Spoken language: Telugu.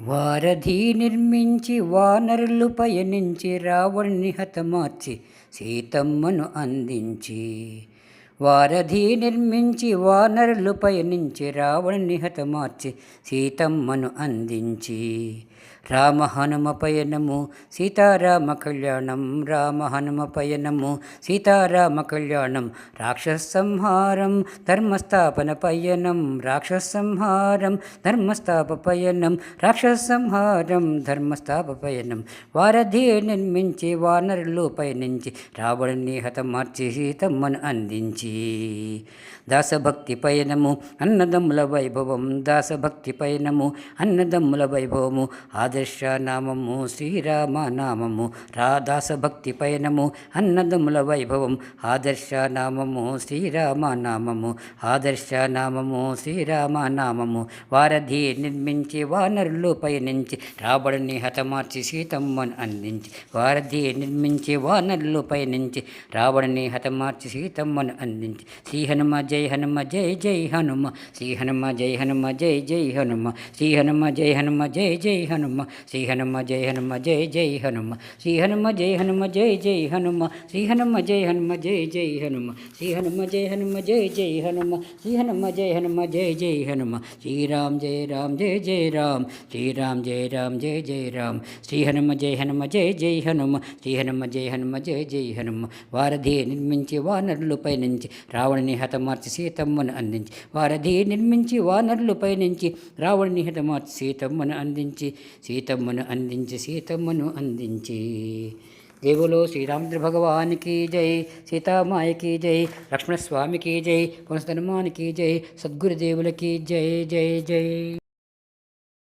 వారధి నిర్మించి వానరులు పయనించి రావణ్ణి హతమార్చి సీతమ్మను అందించి. వారధి నిర్మించి వానరులు పయనించి రావణ్ణి హతమార్చి సీతమ్మను అందించి. రామ హనుమ పయనము సీతారామ కళ్యాణం రామ హనుమ పయనము సీతారామ కళ్యాణం రాక్షస సంహారం ధర్మస్థాపన పయనం రాక్షస సంహారం ధర్మస్థాప పయనం రాక్షస సంహారం ధర్మస్థాప పయనం. వారధి నిర్మించి వానరులు పయనించి రావణుని హతమార్చి సీతమ్మను అందించి. దాసభక్తి పయనము అన్నదమ్ముల వైభవం దాసభక్తి పయనము అన్నదమ్ముల వైభవము ఆదర్శ నామము శ్రీరామ నామము రాధాస భక్తి పయనము అన్నదముల వైభవం. ఆదర్శ నామము శ్రీరామ నామము. ఆదర్శ నామము శ్రీరామ నామము. వారధి నిర్మించి వానరులు పయనించి రాబడిని హతమార్చి సీతమ్మను అందించి. వారధి నిర్మించి వానరులు పయనించి రావణని హతమార్చి సీతమ్మను అందించి. శ్రీ హనుమ జై హనుమ జై జై హనుమ. శ్రీ హనుమ జై హనుమ జై జై హనుమ. శ్రీ హనుమ జై హనుమ జై జై హనుమ. శ్రీ హనుమ జై హనుమ జై జై హనుమ. శ్రీ హనుమ జై హనుమ జై జై హనుమ. శ్రీ హనుమ జై హనుమ జై జై హనుమ. శ్రీ హనుమ జై హనుమ జై జై హనుమ. శ్రీ హనుమ జై హనుమ జై జై హనుమ. శ్రీరామ్ జయ రామ్ జయ జయ రామ్. శ్రీరామ్ జయ రామ్ జయ జయ రామ్. శ్రీ హనుమ జయ హనుమ జయ జై హనుమ. శ్రీ హనుమ జయ హనుమ జయ జై హనుమ. వారధి నిర్మించి వానరులపై నుంచి రావణుని హతమార్చి సీతమ్మను అందించి. వారధి నిర్మించి వానరులు నుంచి రావణుని హతమార్చి సీతమ్మను అందించి. శ్రీ सीतम अंदी सीतम अंदी जय बोलो श्री की जय सीता की जय लक्ष्मण स्वामी की जय, पुनस्तनुमान की जय, सद्गुरुदेवल की जय जय जय।